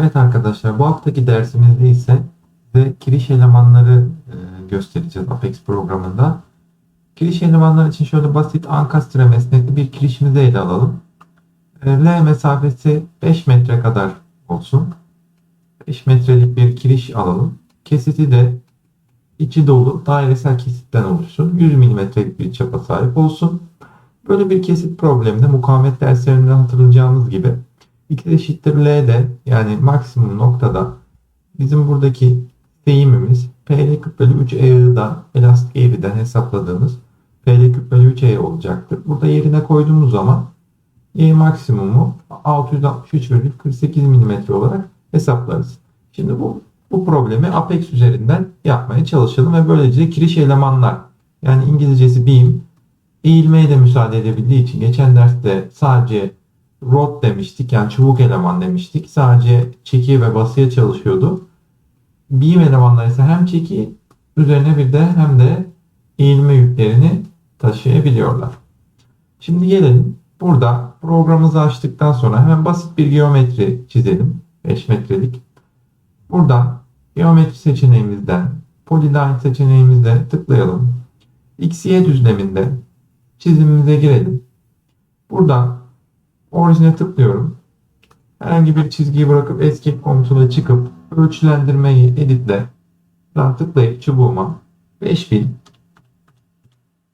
Evet arkadaşlar bu haftaki dersimizde ise size kiriş elemanları e, göstereceğiz Apex programında. Kiriş elemanları için şöyle basit ankastre mesnetli bir kirişimizi ele alalım. E, L mesafesi 5 metre kadar olsun. 5 metrelik bir kiriş alalım. Kesiti de içi dolu dairesel kesitten oluşsun. 100 milimetrelik bir çapa sahip olsun. Böyle bir kesit probleminde mukavemet derslerinde hatırlayacağımız gibi x eşittir L'de yani maksimum noktada bizim buradaki eğimimiz PL küp bölü 3 E'den elastik eğriden hesapladığımız PL küp bölü 3 E olacaktır. Burada yerine koyduğumuz zaman E maksimumu 663,48 mm olarak hesaplarız. Şimdi bu bu problemi Apex üzerinden yapmaya çalışalım ve böylece kiriş elemanlar yani İngilizcesi beam eğilmeye de müsaade edebildiği için geçen derste sadece rod demiştik yani çubuk eleman demiştik. Sadece çeki ve basıya çalışıyordu. Beam elemanlar ise hem çeki üzerine bir de hem de eğilme yüklerini taşıyabiliyorlar. Şimdi gelelim burada programımızı açtıktan sonra hemen basit bir geometri çizelim. 5 metrelik. Buradan geometri seçeneğimizden polyline seçeneğimizde tıklayalım. X, Y düzleminde çizimimize girelim. Buradan orijine tıklıyorum. Herhangi bir çizgiyi bırakıp escape komutuna çıkıp ölçülendirmeyi editle buradan tıklayıp çubuğuma 5000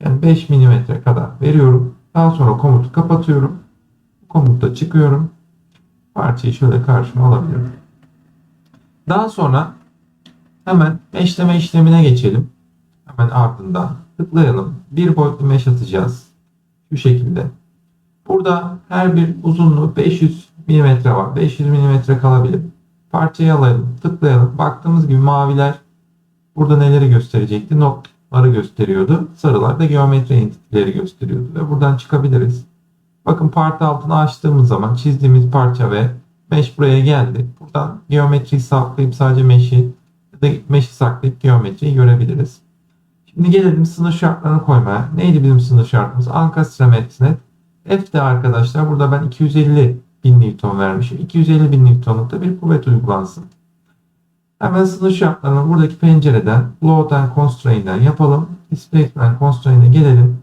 yani 5 mm kadar veriyorum. Daha sonra komutu kapatıyorum. Komutta çıkıyorum. Parçayı şöyle karşıma alabilirim. Daha sonra hemen meşleme işlemine geçelim. Hemen ardından tıklayalım. Bir boyutlu mesh atacağız. Şu şekilde. Burada her bir uzunluğu 500 mm var. 500 mm kalabilir. Parçayı alalım. Tıklayalım. Baktığımız gibi maviler burada neleri gösterecekti? Notları gösteriyordu. Sarılar da geometri entiteleri gösteriyordu. Ve buradan çıkabiliriz. Bakın parti altını açtığımız zaman çizdiğimiz parça ve mesh buraya geldi. Buradan geometriyi saklayıp sadece mesh'i ya da mesh'i saklayıp geometriyi görebiliriz. Şimdi gelelim sınır şartlarını koymaya. Neydi bizim sınır şartımız? Ankastre metnet. F de arkadaşlar burada ben 250 bin Newton vermişim. 250 bin Newton'lukta bir kuvvet uygulansın. Hemen sınır şartlarını buradaki pencereden load and constraint'den yapalım. Displacement constraint'e gelelim.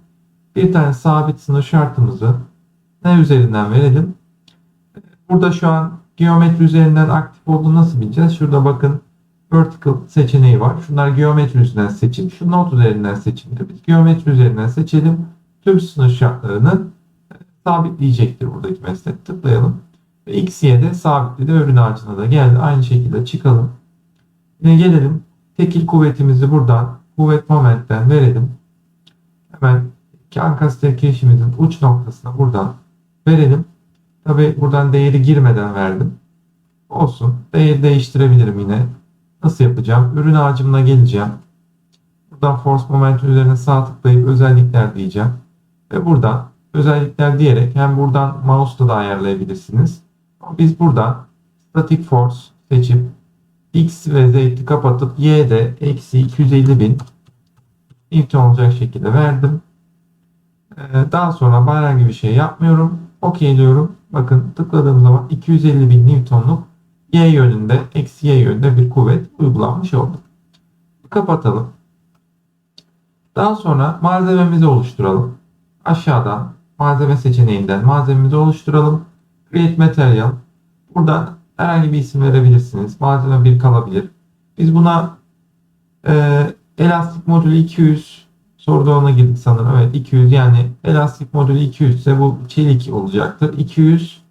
Bir tane sabit sınır şartımızı ne üzerinden verelim? Burada şu an geometri üzerinden aktif olduğunu nasıl bileceğiz? Şurada bakın vertical seçeneği var. Şunlar geometri üzerinden seçim. Şu not üzerinden seçimdir. Biz geometri üzerinden seçelim. Tüm sınır şartlarını sabitleyecektir buradaki mesnet. Tıklayalım. Ve x, y'de sabitledi ürün ağacına da geldi. Aynı şekilde çıkalım. Yine gelelim. Tekil kuvvetimizi buradan kuvvet momentten verelim. Hemen Ankastre kirişimizin uç noktasına buradan verelim. Tabi buradan değeri girmeden verdim. Olsun. Değeri değiştirebilirim yine. Nasıl yapacağım? Ürün ağacımına geleceğim. Buradan force moment üzerine sağ tıklayıp özellikler diyeceğim. Ve buradan özellikler diyerek hem buradan mouse'la da ayarlayabilirsiniz. Biz buradan static force seçip x ve z'yi kapatıp y'de eksi 250 bin Newton olacak şekilde verdim. Ee, daha sonra herhangi bir şey yapmıyorum. OK diyorum. Bakın tıkladığım zaman 250 bin Newton'luk y yönünde eksi y yönünde bir kuvvet uygulanmış oldu. Kapatalım. Daha sonra malzememizi oluşturalım. Aşağıdan malzeme seçeneğinden malzememizi oluşturalım. Create Material. Buradan herhangi bir isim verebilirsiniz. Malzeme bir kalabilir. Biz buna e, elastik modülü 200 soruda ona girdik sanırım. Evet 200 yani elastik modülü 200 ise bu çelik olacaktır. 200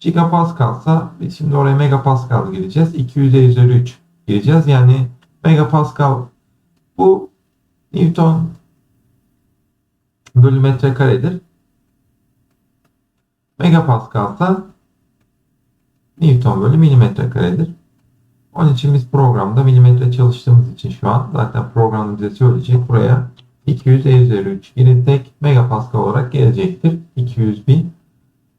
gigapascalsa biz şimdi oraya megapascal gireceğiz. 200'e üzeri 3 gireceğiz. Yani megapascal bu Newton bölü metre karedir. Megapascal ise Newton bölü milimetre karedir. Onun için biz programda milimetre çalıştığımız için şu an zaten program bize söyleyecek buraya 200 e üzeri 3 girecek megapascal olarak gelecektir. 200 bin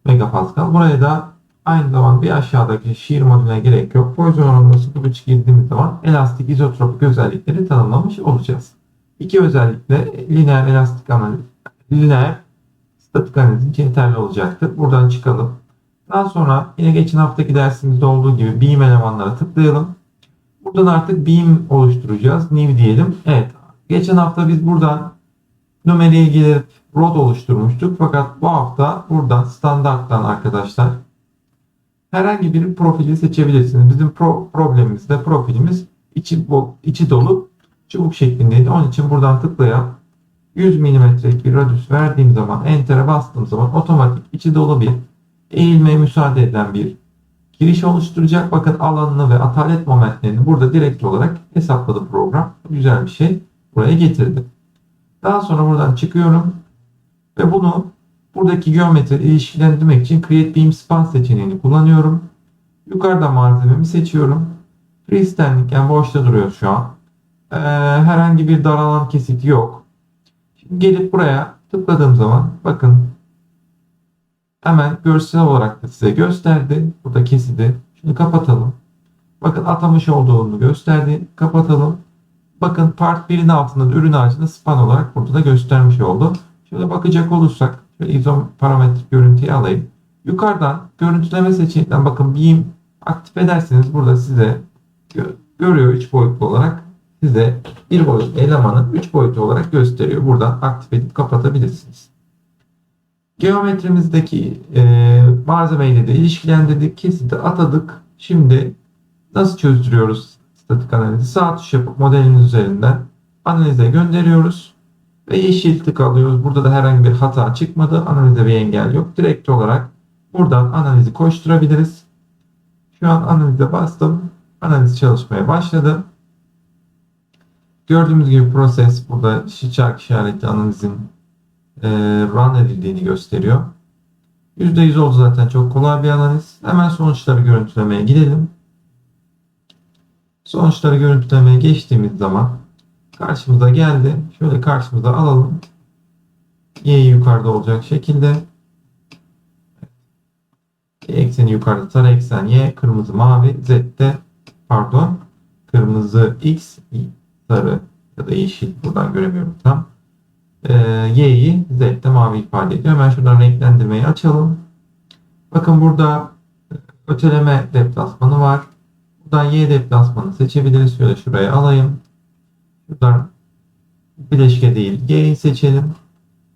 megapascal. Buraya da aynı zamanda bir aşağıdaki şiir modüline gerek yok. Poisson oranına 0.5 girdiğimiz zaman elastik izotropik özellikleri tanımlamış olacağız. İki özellikle lineer elastik analiz, lineer statik analiz için yeterli olacaktır. Buradan çıkalım. Daha sonra yine geçen haftaki dersimizde olduğu gibi beam elemanlara tıklayalım. Buradan artık beam oluşturacağız. New diyelim. Evet. Geçen hafta biz buradan numeriye gelip rod oluşturmuştuk. Fakat bu hafta buradan standarttan arkadaşlar herhangi bir profili seçebilirsiniz. Bizim pro problemimizde profilimiz içi, içi dolu çubuk şeklindeydi. Onun için buradan tıklayıp 100 mm'lik bir radius verdiğim zaman enter'e bastığım zaman otomatik içi dolu bir eğilmeye müsaade eden bir giriş oluşturacak. Bakın alanını ve atalet momentlerini burada direkt olarak hesapladı program. Güzel bir şey. Buraya getirdi. Daha sonra buradan çıkıyorum ve bunu buradaki geometri ilişkilendirmek için Create Beam Span seçeneğini kullanıyorum. Yukarıda malzememi seçiyorum. Freestanding yani boşta duruyor şu an. Ee, herhangi bir daralan kesit yok. Şimdi gelip buraya tıkladığım zaman bakın hemen görsel olarak da size gösterdi. Burada kesidi. Şunu kapatalım. Bakın atamış olduğunu gösterdi. Kapatalım. Bakın part 1'in altında da ürün ağacını span olarak burada da göstermiş oldu. Şöyle bakacak olursak şöyle izoparametrik görüntüyü alayım. Yukarıdan görüntüleme seçeneğinden bakın beam aktif ederseniz burada size gö- görüyor 3 boyutlu olarak size bir boyutlu elemanı 3 boyutlu olarak gösteriyor. Buradan aktif edip kapatabilirsiniz. Geometrimizdeki e, malzemeyle de ilişkilendirdik. Kesiti atadık. Şimdi nasıl çözdürüyoruz statik analizi? Sağ tuş yapıp modelimiz üzerinden analize gönderiyoruz. Ve yeşil tık alıyoruz. Burada da herhangi bir hata çıkmadı. Analize bir engel yok. Direkt olarak buradan analizi koşturabiliriz. Şu an analize bastım. Analiz çalışmaya başladı. Gördüğümüz gibi proses burada çark işaretli analizin e, run edildiğini gösteriyor. %100 oldu zaten çok kolay bir analiz. Hemen sonuçları görüntülemeye gidelim. Sonuçları görüntülemeye geçtiğimiz zaman karşımıza geldi. Şöyle karşımıza alalım. Y yukarıda olacak şekilde. Y ekseni yukarıda sarı eksen Y, kırmızı mavi, Z'de pardon kırmızı X, sarı ya da yeşil buradan göremiyorum tam. Ee, Y'yi Z'de mavi ifade ediyor. Hemen şuradan renklendirmeyi açalım. Bakın burada öteleme deplasmanı var. Buradan Y deplasmanı seçebiliriz. Şöyle şuraya alayım. Şuradan bileşke değil G'yi seçelim.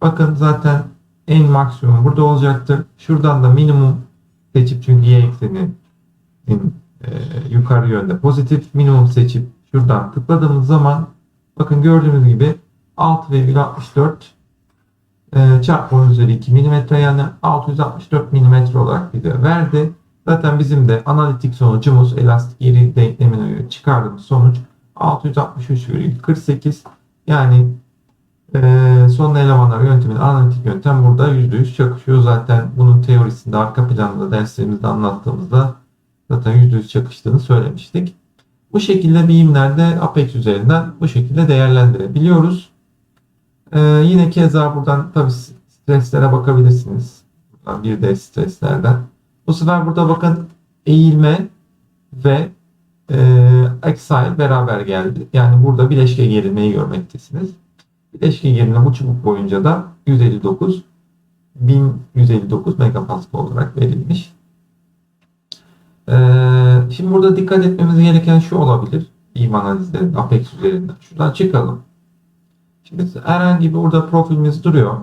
Bakın zaten en maksimum burada olacaktır. Şuradan da minimum seçip çünkü Y ekseninin e, yukarı yönde pozitif minimum seçip şuradan tıkladığımız zaman bakın gördüğünüz gibi 6,64 e, çarpı 10 üzeri 2 mm yani 664 mm olarak bize verdi. Zaten bizim de analitik sonucumuz elastik iri denklemine göre çıkardığımız sonuç 663,48 yani e, son elemanlar yönteminin analitik yöntem burada %100 çakışıyor. Zaten bunun teorisinde arka planda derslerimizde anlattığımızda zaten %100 çakıştığını söylemiştik. Bu şekilde birimlerde Apex üzerinden bu şekilde değerlendirebiliyoruz. Ee, yine keza buradan tabi streslere bakabilirsiniz. Bir de streslerden. Bu sefer burada bakın eğilme ve e, axile beraber geldi. Yani burada bileşke gerilmeyi görmektesiniz. Bileşke gerilme bu çubuk boyunca da 159 1159 megapascal Şimdi burada dikkat etmemiz gereken şu olabilir. İm analizlerinde Apex üzerinden. Şuradan çıkalım. Şimdi herhangi bir burada profilimiz duruyor.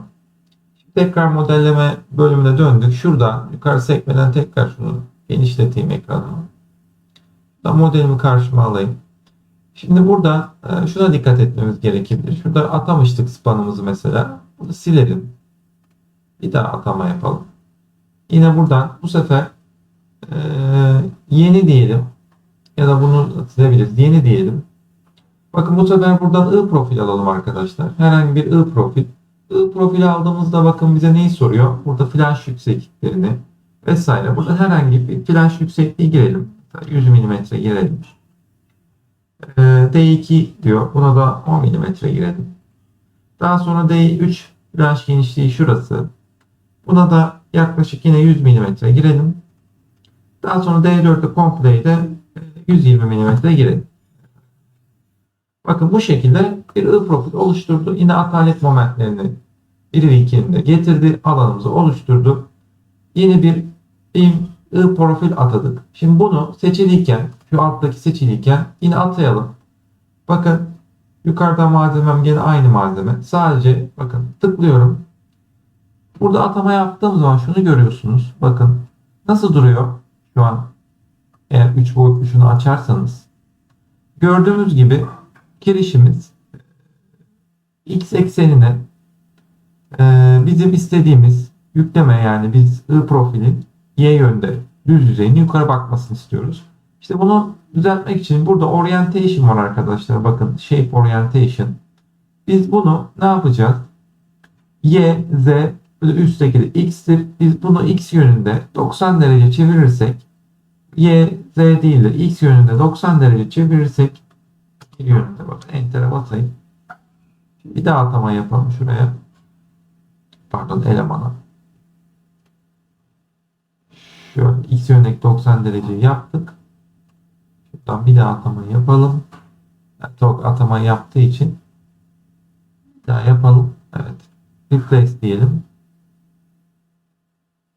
Tekrar modelleme bölümüne döndük. Şuradan yukarı sekmeden tekrar şunu genişleteyim ekranımı. Şuradan modelimi karşıma alayım. Şimdi burada e, şuna dikkat etmemiz gerekebilir. Şurada atamıştık spanımızı mesela. Bunu silelim. Bir daha atama yapalım. Yine buradan bu sefer ee, yeni diyelim. Ya da bunu silebiliriz. Yeni diyelim. Bakın bu sefer buradan I profil alalım arkadaşlar. Herhangi bir I profil. I profili aldığımızda bakın bize neyi soruyor? Burada flash yüksekliklerini vesaire. Burada herhangi bir flash yüksekliği girelim. 100 mm girelim. Ee, D2 diyor. Buna da 10 mm girelim. Daha sonra D3 flash genişliği şurası. Buna da yaklaşık yine 100 mm girelim. Daha sonra D4'te kompleyi de 120 mm girelim. Bakın bu şekilde bir I profil oluşturdu. Yine atalet momentlerini 1 ve 2'nin de getirdi. Alanımızı oluşturdu. Yeni bir beam I profil atadık. Şimdi bunu seçiliyken şu alttaki seçiliyken yine atayalım. Bakın yukarıda malzemem gene aynı malzeme. Sadece bakın tıklıyorum. Burada atama yaptığım zaman şunu görüyorsunuz. Bakın nasıl duruyor şu an. Eğer 3 boyutlu şunu açarsanız. Gördüğümüz gibi girişimiz x eksenine e, bizim istediğimiz yükleme yani biz I profilin y yönde düz yüzeyinin yukarı bakmasını istiyoruz. İşte bunu düzeltmek için burada orientation var arkadaşlar. Bakın shape orientation. Biz bunu ne yapacağız? Y, Z üstteki de x'tir. Biz bunu x yönünde 90 derece çevirirsek Y, Z değil de x yönünde 90 derece çevirirsek bir yönünde bakın enter'e basayım. Bir daha atama yapalım şuraya. Pardon elemana. Şöyle x yönündeki 90 derece yaptık. Şuradan bir daha atama yapalım. Yani tok atama yaptığı için bir daha yapalım. Evet. Replace diyelim.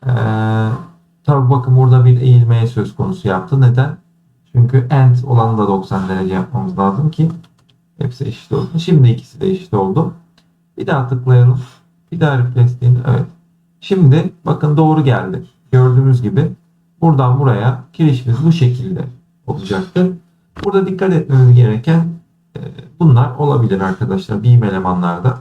Ee, tabi bakın burada bir eğilmeye söz konusu yaptı. Neden? Çünkü end olanı da 90 derece yapmamız lazım ki hepsi eşit olsun. Şimdi ikisi de eşit oldu. Bir daha tıklayalım. Bir daha replace diyelim. Evet. Şimdi bakın doğru geldi. Gördüğümüz gibi buradan buraya girişimiz bu şekilde olacaktır. Burada dikkat etmemiz gereken e, bunlar olabilir arkadaşlar beam elemanlarda.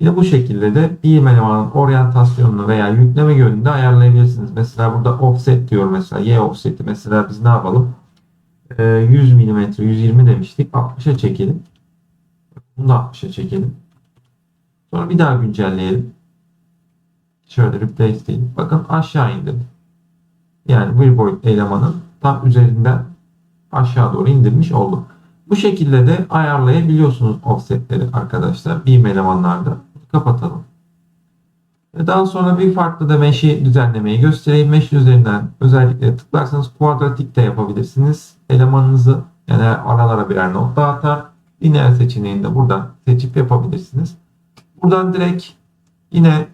Yine bu şekilde de beam elemanın oryantasyonunu veya yükleme yönünü ayarlayabilirsiniz. Mesela burada offset diyor mesela y offset'i mesela biz ne yapalım? E, 100 mm 120 demiştik 60'a çekelim. Bunu da 60'a çekelim. Sonra bir daha güncelleyelim. Şöyle replace diyelim. Bakın aşağı indim. Yani bir boyut elemanın tam üzerinden aşağı doğru indirmiş oldum. Bu şekilde de ayarlayabiliyorsunuz offsetleri arkadaşlar. Beam elemanlarda. Kapatalım. Daha sonra bir farklı da mesh'i düzenlemeyi göstereyim. Mesh üzerinden özellikle tıklarsanız kuadratik de yapabilirsiniz. Elemanınızı yani aralara birer not dağıtar. Lineer seçeneğini de buradan seçip yapabilirsiniz. Buradan direkt yine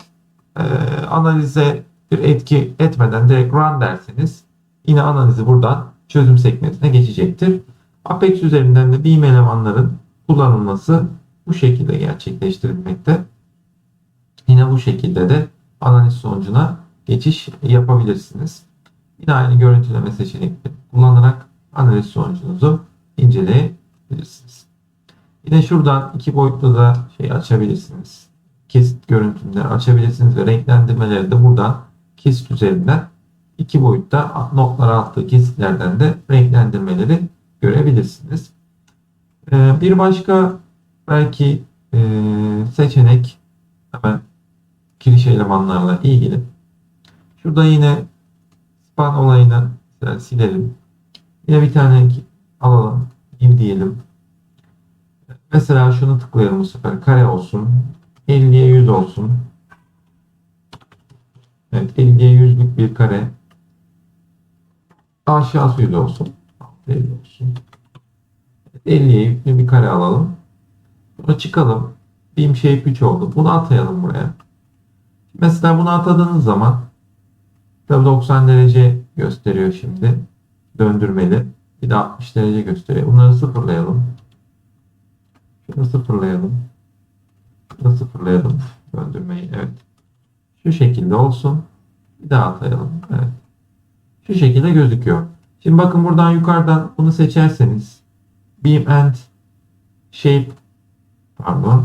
e, analize bir etki etmeden direkt run derseniz yine analizi buradan çözüm sekmesine geçecektir. Apex üzerinden de beam elemanların kullanılması bu şekilde gerçekleştirilmekte. Yine bu şekilde de analiz sonucuna geçiş yapabilirsiniz. Yine aynı görüntüleme seçenekleri kullanarak analiz sonucunuzu inceleyebilirsiniz. Yine şuradan iki boyutlu da şey açabilirsiniz. Kesit görüntüleri açabilirsiniz ve renklendirmeleri de buradan kesit üzerinden iki boyutta notlar altı kesitlerden de renklendirmeleri görebilirsiniz. Ee, bir başka belki e, seçenek hemen giriş elemanlarla ilgili. Şurada yine span olayını silelim. Yine bir tane alalım. New diyelim. Mesela şunu tıklayalım bu sefer. Kare olsun. 50'ye 100 olsun. Evet 50'ye 100'lük bir kare. Aşağısı 100 olsun. 50 olsun. 50'ye yüklü bir kare alalım. Buna çıkalım. Beam shape 3 oldu. Bunu atayalım buraya. Mesela bunu atadığınız zaman tabii 90 derece gösteriyor şimdi. Döndürmeli. Bir de 60 derece gösteriyor. Bunları sıfırlayalım. Şunu sıfırlayalım. Şunu sıfırlayalım. Döndürmeyi. Evet. Şu şekilde olsun. Bir daha atayalım. Evet. Şu şekilde gözüküyor. Şimdi bakın buradan yukarıdan bunu seçerseniz beam and shape pardon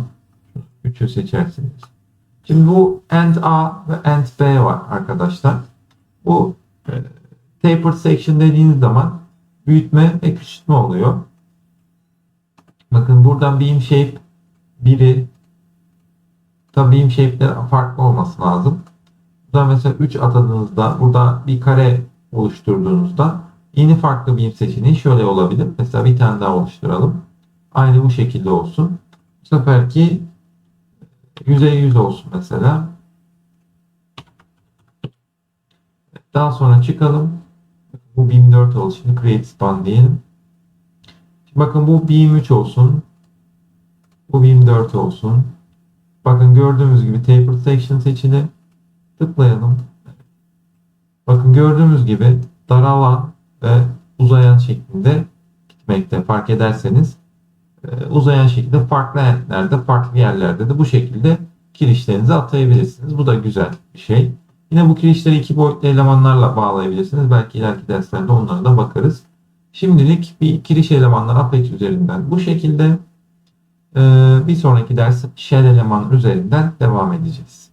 3'ü seçersiniz. Şimdi bu end A ve end B var arkadaşlar. Bu e, tapered section dediğiniz zaman büyütme ve küçültme oluyor. Bakın buradan beam shape biri tabi beam shape'ler farklı olması lazım. Buradan mesela 3 atadığınızda burada bir kare oluşturduğunuzda yeni farklı beam seçeneği şöyle olabilir. Mesela bir tane daha oluşturalım. Aynı bu şekilde olsun. Bu seferki yüzey yüz olsun mesela. Daha sonra çıkalım. Bu beam 4 oldu. Şimdi create span diyelim. Şimdi bakın bu beam 3 olsun. Bu beam 4 olsun. Bakın gördüğümüz gibi taper section seçili. Tıklayalım. Bakın gördüğümüz gibi daralan ve uzayan şeklinde gitmekte fark ederseniz e, uzayan şekilde farklı entlerde farklı yerlerde de bu şekilde kirişlerinizi atayabilirsiniz. Bu da güzel bir şey. Yine bu kirişleri iki boyutlu elemanlarla bağlayabilirsiniz. Belki ileriki derslerde onlara da bakarız. Şimdilik bir kiriş elemanlar Apex üzerinden bu şekilde. Ee, bir sonraki ders shell eleman üzerinden devam edeceğiz.